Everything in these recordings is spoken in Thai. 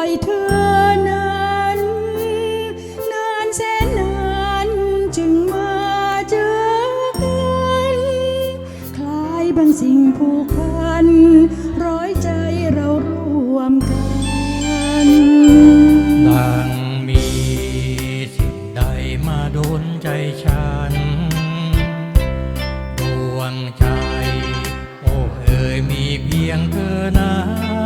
อยเธอนั้นนานแสนนานจึงมาเจอกันคล้ายบางสิ่งผูกพัน ร้อยใจเราร่วมกันดังมีสิ่งใดมาโดนใจฉัน ดวงใจ โอ้เอ๋ยมีเพียงเธอนั้น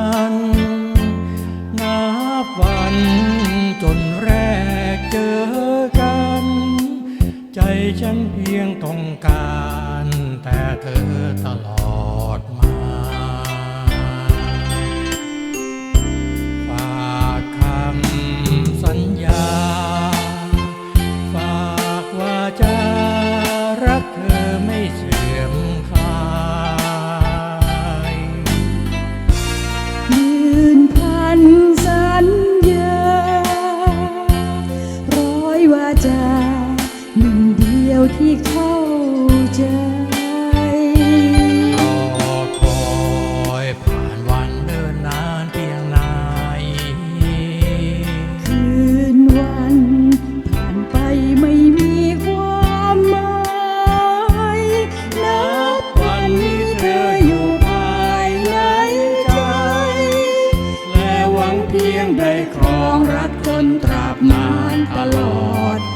วันจน งเพียงได้ครองรักจนตราบนานตลอด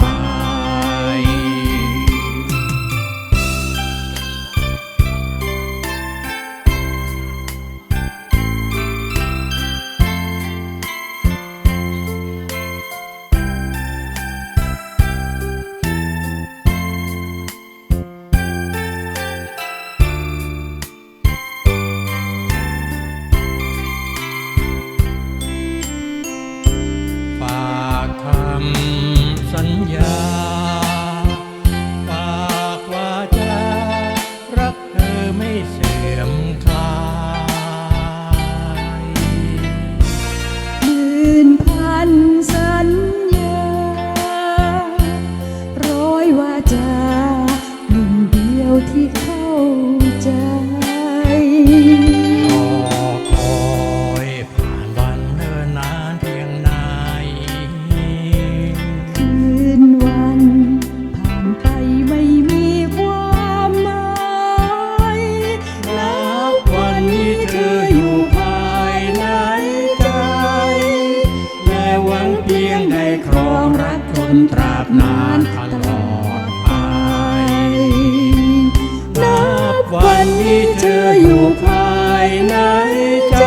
เพียงได้ครองรักจนตราบนานตลอดไปนับวันนี้เธออยู่ภายในใจ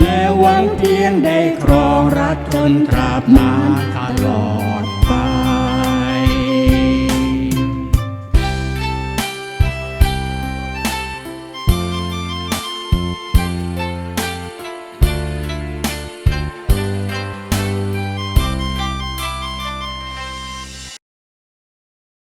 และหวังเพียงได้ครองรักจนตราบนานตลอด